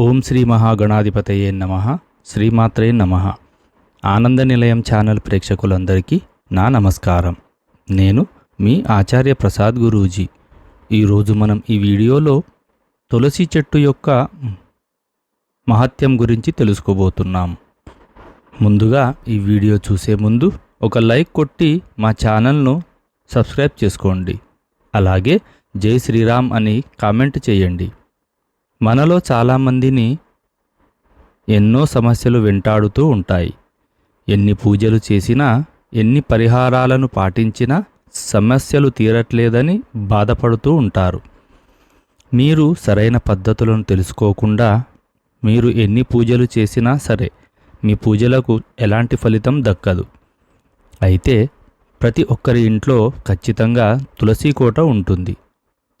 ఓం శ్రీ మహాగణాధిపతయే నమ. శ్రీమాత్రే నమ. ఆనంద నిలయం ఛానల్ ప్రేక్షకులందరికీ నా నమస్కారం. నేను మీ ఆచార్య ప్రసాద్ గురూజీ. ఈరోజు మనం ఈ వీడియోలో తులసి చెట్టు యొక్క మహత్యం గురించి తెలుసుకోబోతున్నాం. ముందుగా ఈ వీడియో చూసే ముందు ఒక లైక్ కొట్టి మా ఛానల్ను సబ్స్క్రైబ్ చేసుకోండి. అలాగే జై శ్రీరామ్ అని కామెంట్ చేయండి. మనలో చాలామందిని ఎన్నో సమస్యలు వెంటాడుతూ ఉంటాయి. ఎన్ని పూజలు చేసినా ఎన్ని పరిహారాలను పాటించినా సమస్యలు తీరట్లేదని బాధపడుతూ ఉంటారు. మీరు సరైన పద్ధతులను తెలుసుకోకుండా మీరు ఎన్ని పూజలు చేసినా సరే మీ పూజలకు ఎలాంటి ఫలితం దక్కదు. అయితే ప్రతి ఒక్కరి ఇంట్లో ఖచ్చితంగా తులసి కోట ఉంటుంది.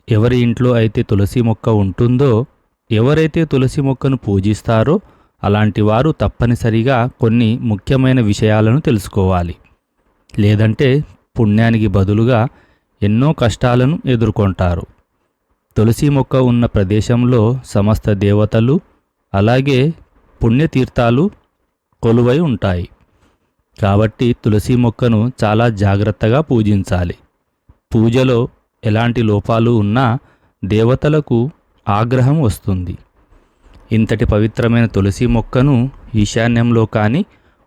ఎవరి ఇంట్లో అయితే తులసి మొక్క ఉంటుందో ఎవరైతే తులసి మొక్కను పూజిస్తారో అలాంటి వారు తప్పనిసరిగా కొన్ని ముఖ్యమైన విషయాలను తెలుసుకోవాలి. లేదంటే పుణ్యానికి బదులుగా ఎన్నో కష్టాలను ఎదుర్కొంటారు. తులసి మొక్క ఉన్న ప్రదేశంలో సమస్త దేవతలు అలాగే పుణ్యతీర్థాలు కొలువై ఉంటాయి. కాబట్టి తులసి మొక్కను చాలా జాగ్రత్తగా పూజించాలి. పూజలో ఎలాంటి లోపాలు ఉన్నా దేవతలకు ఆగ్రహం వస్తుంది. ఇంతటి పవిత్రమైన తులసి మొక్కను ఈశాన్యంలో కానీ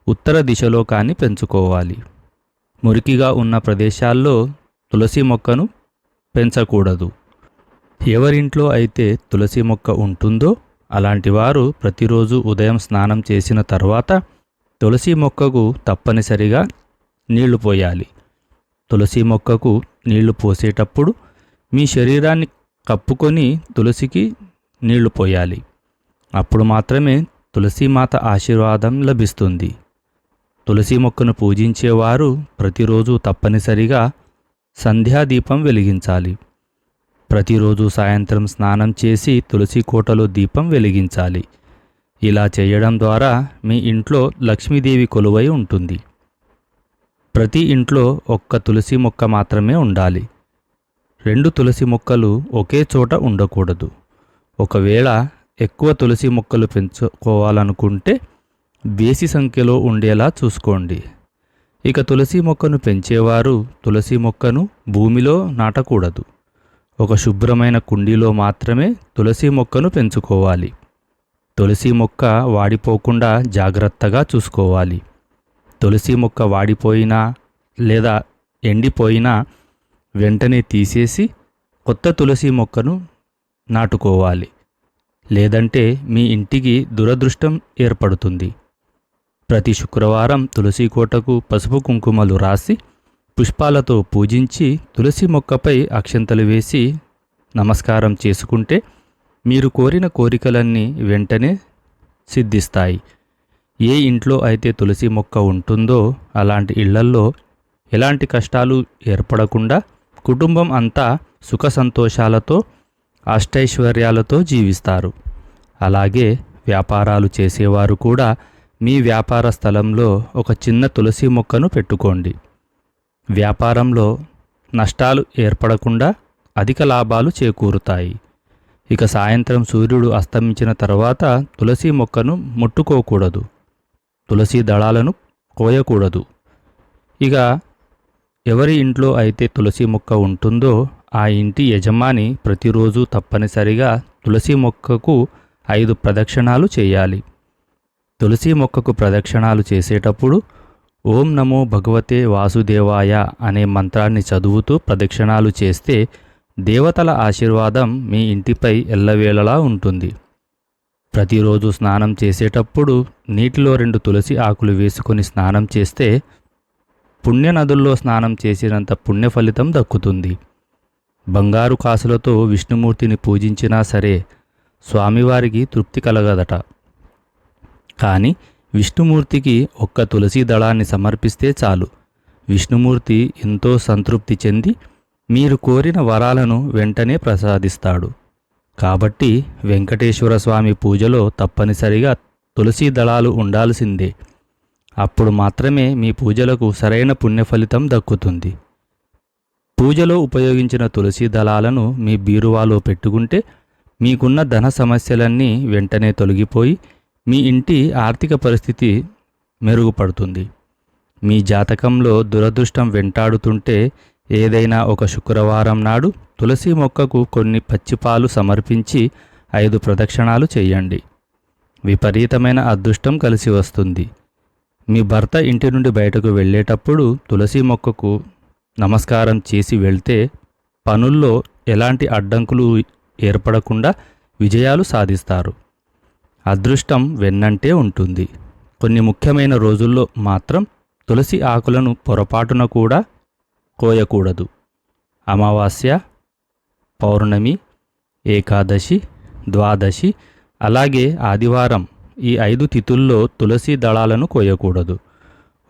ఉత్తర దిశలో కానీ పెంచుకోవాలి. మురికిగా ఉన్న ప్రదేశాల్లో తులసి మొక్కను పెంచకూడదు. ఎవరింట్లో అయితే తులసి మొక్క ఉంటుందో అలాంటి వారు ప్రతిరోజు ఉదయం స్నానం చేసిన తర్వాత తులసి మొక్కకు తప్పనిసరిగా నీళ్ళు పోయాలి. తులసి మొక్కకు నీళ్ళు పోసేటప్పుడు మీ శరీరాన్ని కప్పుకొని తులసికి నీళ్ళు పోయాలి. అప్పుడు మాత్రమే తులసీమాత ఆశీర్వాదం లభిస్తుంది. తులసి మొక్కను పూజించేవారు ప్రతిరోజు తప్పనిసరిగా సంధ్యాదీపం వెలిగించాలి. ప్రతిరోజు సాయంత్రం స్నానం చేసి తులసి కోటలో దీపం వెలిగించాలి. ఇలా చేయడం ద్వారా మీ ఇంట్లో లక్ష్మీదేవి కొలువై ఉంటుంది. ప్రతి ఇంట్లో ఒక్క తులసి మొక్క మాత్రమే ఉండాలి. రెండు తులసి మొక్కలు ఒకే చోట ఉండకూడదు. ఒకవేళ ఎక్కువ తులసి మొక్కలు పెంచుకోవాలనుకుంటే బేసి సంఖ్యలో ఉండేలా చూసుకోండి. ఇక తులసి మొక్కను పెంచేవారు తులసి మొక్కను భూమిలో నాటకూడదు. ఒక శుభ్రమైన కుండీలో మాత్రమే తులసి మొక్కను పెంచుకోవాలి. తులసి మొక్క వాడిపోకుండా జాగ్రత్తగా చూసుకోవాలి. తులసి మొక్క వాడిపోయినా లేదా ఎండిపోయినా వెంటనే తీసేసి కొత్త తులసి మొక్కను నాటుకోవాలి. లేదంటే మీ ఇంటికి దురదృష్టం ఏర్పడుతుంది. ప్రతి శుక్రవారం తులసి కోటకు పసుపు కుంకుమలు రాసి పుష్పాలతో పూజించి తులసి మొక్కపై అక్షంతలు వేసి నమస్కారం చేసుకుంటే మీరు కోరిన కోరికలన్నీ వెంటనే సిద్ధిస్తాయి. ఏ ఇంట్లో అయితే తులసి మొక్క ఉంటుందో అలాంటి ఇళ్ళల్లో ఎలాంటి కష్టాలు ఏర్పడకుండా కుటుంబం అంతా సుఖ సంతోషాలతో అష్టైశ్వర్యాలతో జీవిస్తారు. అలాగే వ్యాపారాలు చేసేవారు కూడా మీ వ్యాపార స్థలంలో ఒక చిన్న తులసి మొక్కను పెట్టుకోండి. వ్యాపారంలో నష్టాలు ఏర్పడకుండా అధిక లాభాలు చేకూరుతాయి. ఇక సాయంత్రం సూర్యుడు అస్తమించిన తర్వాత తులసి మొక్కను ముట్టుకోకూడదు. తులసి దళాలను కోయకూడదు. ఇక ఎవరి ఇంట్లో అయితే తులసి మొక్క ఉంటుందో ఆ ఇంటి యజమాని ప్రతిరోజు తప్పనిసరిగా తులసి మొక్కకు ఐదు ప్రదక్షిణాలు చేయాలి. తులసి మొక్కకు ప్రదక్షిణాలు చేసేటప్పుడు ఓం నమో భగవతే వాసుదేవాయ అనే మంత్రాన్ని చదువుతూ ప్రదక్షిణాలు చేస్తే దేవతల ఆశీర్వాదం మీ ఇంటిపై ఎల్లవేళలా ఉంటుంది. ప్రతిరోజు స్నానం చేసేటప్పుడు నీటిలో రెండు తులసి ఆకులు వేసుకొని స్నానం చేస్తే పుణ్యనదుల్లో స్నానం చేసినంత పుణ్య ఫలితం దక్కుతుంది. బంగారు కాసులతో విష్ణుమూర్తిని పూజించినా సరే స్వామివారికి తృప్తి కలగదట. కానీ విష్ణుమూర్తికి ఒక్క తులసి దళాన్ని సమర్పిస్తే చాలు. విష్ణుమూర్తి ఎంతో సంతృప్తి చెంది మీరు కోరిన వరాలను వెంటనే ప్రసాదిస్తాడు. కాబట్టి వెంకటేశ్వర స్వామి పూజలో తప్పనిసరిగా తులసి దళాలు ఉండాల్సిందే. అప్పుడు మాత్రమే మీ పూజలకు సరైన పుణ్యఫలితం దక్కుతుంది. పూజలో ఉపయోగించిన తులసి దళాలను మీ బీరువాలో పెట్టుకుంటే మీకున్న ధన సమస్యలన్నీ వెంటనే తొలగిపోయి మీ ఇంటి ఆర్థిక పరిస్థితి మెరుగుపడుతుంది. మీ జాతకంలో దురదృష్టం వెంటాడుతుంటే ఏదైనా ఒక శుక్రవారం నాడు తులసి మొక్కకు కొన్ని పచ్చిపాలు సమర్పించి ఐదు ప్రదక్షిణాలు చేయండి. విపరీతమైన అదృష్టం కలిసి వస్తుంది. మీ భర్త ఇంటి నుండి బయటకు వెళ్ళేటప్పుడు తులసి మొక్కకు నమస్కారం చేసి వెళ్తే పనుల్లో ఎలాంటి అడ్డంకులు ఏర్పడకుండా విజయాలు సాధిస్తారు. అదృష్టం వెన్నంటే ఉంటుంది. కొన్ని ముఖ్యమైన రోజుల్లో మాత్రం తులసి ఆకులను పొరపాటున కూడా కోయకూడదు. అమావాస్య పౌర్ణమి ఏకాదశి ద్వాదశి అలాగే ఆదివారం ఈ ఐదు తిథుల్లో తులసి దళాలను కోయకూడదు.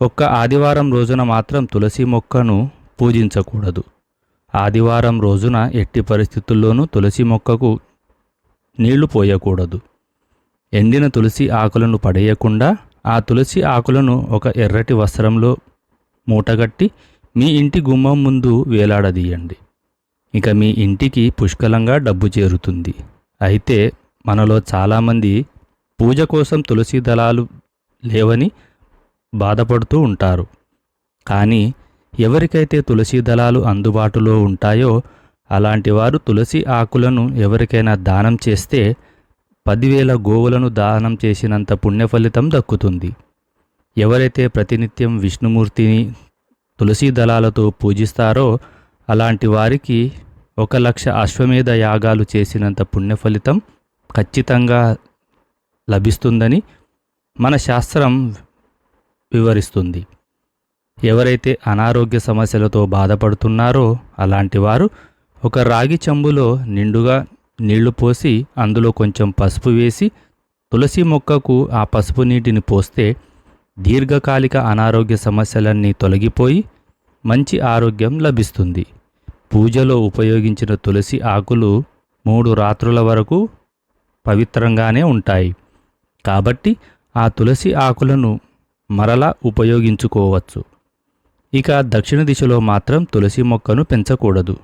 ఒక్క ఆదివారం రోజున మాత్రం తులసి మొక్కను పూజించకూడదు. ఆదివారం రోజున ఎట్టి పరిస్థితుల్లోనూ తులసి మొక్కకు నీళ్ళు పోయకూడదు. ఎండిన తులసి ఆకులను పడేయకుండా ఆ తులసి ఆకులను ఒక ఎర్రటి వస్త్రంలో మూటగట్టి మీ ఇంటి గుమ్మం ముందు వేలాడదీయండి. ఇక మీ ఇంటికి పుష్కలంగా డబ్బు చేరుతుంది. అయితే మనలో చాలామంది పూజ కోసం తులసి దళాలు లేవని బాధపడుతూ ఉంటారు. కానీ ఎవరికైతే తులసి దళాలు అందుబాటులో ఉంటాయో అలాంటి వారు తులసి ఆకులను ఎవరికైనా దానం చేస్తే పదివేల గోవులను దానం చేసినంత పుణ్య ఫలితం దక్కుతుంది. ఎవరైతే ప్రతినిత్యం విష్ణుమూర్తిని తులసి దళాలతో పూజిస్తారో అలాంటి వారికి ఒక లక్ష అశ్వమేధ యాగాలు చేసినంత పుణ్య ఫలితం ఖచ్చితంగా లభిస్తుందని మన శాస్త్రం వివరిస్తుంది. ఎవరైతే అనారోగ్య సమస్యలతో బాధపడుతున్నారో అలాంటి వారు ఒక రాగి చెంబులో నిండుగా నీళ్ళు పోసి అందులో కొంచెం పసుపు వేసి తులసి మొక్కకు ఆ పసుపు నీటిని పోస్తే దీర్ఘకాలిక అనారోగ్య సమస్యలన్నీ తొలగిపోయి మంచి ఆరోగ్యం లభిస్తుంది. పూజలో ఉపయోగించిన తులసి ఆకులు మూడు రాత్రుల వరకు పవిత్రంగానే ఉంటాయి. కాబట్టి ఆ తులసి ఆకులను మరలా ఉపయోగించుకోవచ్చు. ఇక దక్షిణ దిశలో మాత్రం తులసి మొక్కను పెంచకూడదు.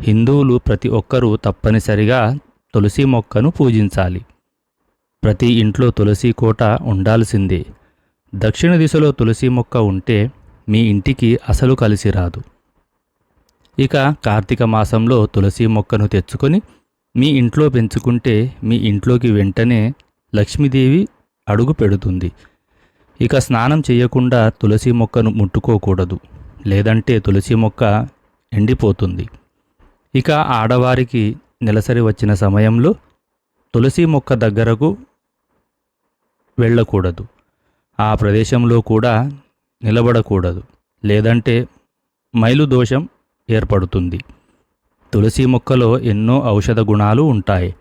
హిందువులు ప్రతి ఒక్కరూ తప్పనిసరిగా తులసి మొక్కను పూజించాలి. ప్రతి ఇంట్లో తులసి కోట ఉండాల్సిందే. దక్షిణ దిశలో తులసి మొక్క ఉంటే మీ ఇంటికి అసలు కలిసి రాదు. ఇక కార్తీక మాసంలో తులసి మొక్కను తెచ్చుకొని మీ ఇంట్లో పెంచుకుంటే మీ ఇంట్లోకి వెంటనే లక్ష్మీదేవి అడుగు పెడుతుంది. ఇక స్నానం చేయకుండా తులసి మొక్కను ముట్టుకోకూడదు. లేదంటే తులసి మొక్క ఎండిపోతుంది. ఇక ఆడవారికి నెలసరి వచ్చిన సమయంలో తులసి మొక్క దగ్గరకు వెళ్ళకూడదు. ఆ ప్రదేశంలో కూడా నిలబడకూడదు. లేదంటే మైలు దోషం ఏర్పడుతుంది. తులసి మొక్కలో ఎన్నో ఔషధ గుణాలు ఉంటాయి.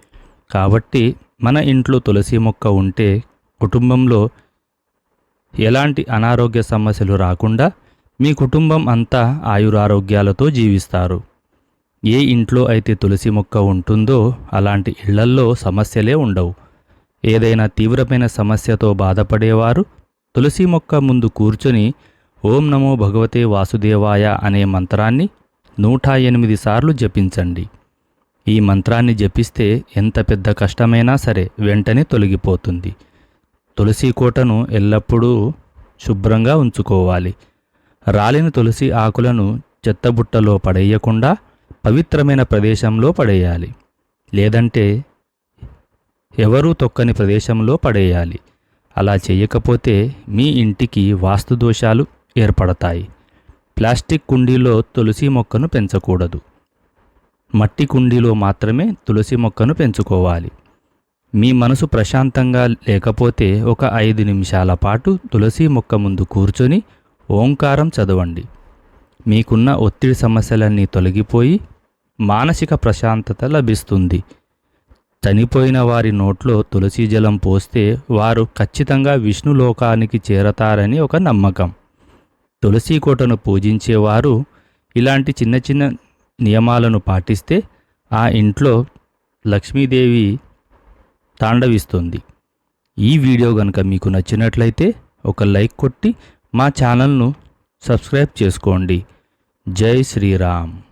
కాబట్టి మన ఇంట్లో తులసి మొక్క ఉంటే కుటుంబంలో ఎలాంటి అనారోగ్య సమస్యలు రాకుండా మీ కుటుంబం అంతా ఆయురారోగ్యాలతో జీవిస్తారు. ఏ ఇంట్లో అయితే తులసి మొక్క ఉంటుందో అలాంటి ఇళ్ళల్లో సమస్యలే ఉండవు. ఏదైనా తీవ్రమైన సమస్యతో బాధపడేవారు తులసి మొక్క ముందు కూర్చొని ఓం నమో భగవతే వాసుదేవాయ అనే మంత్రాన్ని నూట ఎనిమిది సార్లు జపించండి. ఈ మంత్రాన్ని జపిస్తే ఎంత పెద్ద కష్టమైనా సరే వెంటనే తొలగిపోతుంది. తులసి కోటను ఎల్లప్పుడూ శుభ్రంగా ఉంచుకోవాలి. రాలిన తులసి ఆకులను చెత్తబుట్టలో పడేయకుండా పవిత్రమైన ప్రదేశంలో పడేయాలి. లేదంటే ఎవరూ తొక్కని ప్రదేశంలో పడేయాలి. అలా చేయకపోతే మీ ఇంటికి వాస్తు దోషాలు ఏర్పడతాయి. ప్లాస్టిక్ కుండీలో తులసి మొక్కను పెంచకూడదు. మట్టి కుండీలో మాత్రమే తులసి మొక్కను పెంచుకోవాలి. మీ మనసు ప్రశాంతంగా లేకపోతే ఒక ఐదు నిమిషాల పాటు తులసి మొక్క ముందు కూర్చొని ఓంకారం చదవండి. మీకున్న ఒత్తిడి సమస్యలన్నీ తొలగిపోయి మానసిక ప్రశాంతత లభిస్తుంది. చనిపోయిన వారి నోట్లో తులసి జలం పోస్తే వారు ఖచ్చితంగా విష్ణులోకానికి చేరతారని ఒక నమ్మకం. తులసి కోటను పూజించేవారు ఇలాంటి చిన్న చిన్న నియమాలను పాటిస్తే ఆ ఇంట్లో లక్ష్మీదేవి తాండవిస్తుంది. ఈ వీడియో కనుక మీకు నచ్చినట్లయితే ఒక లైక్ కొట్టి మా ఛానల్ను సబ్స్క్రైబ్ చేసుకోండి. జై శ్రీరామ్.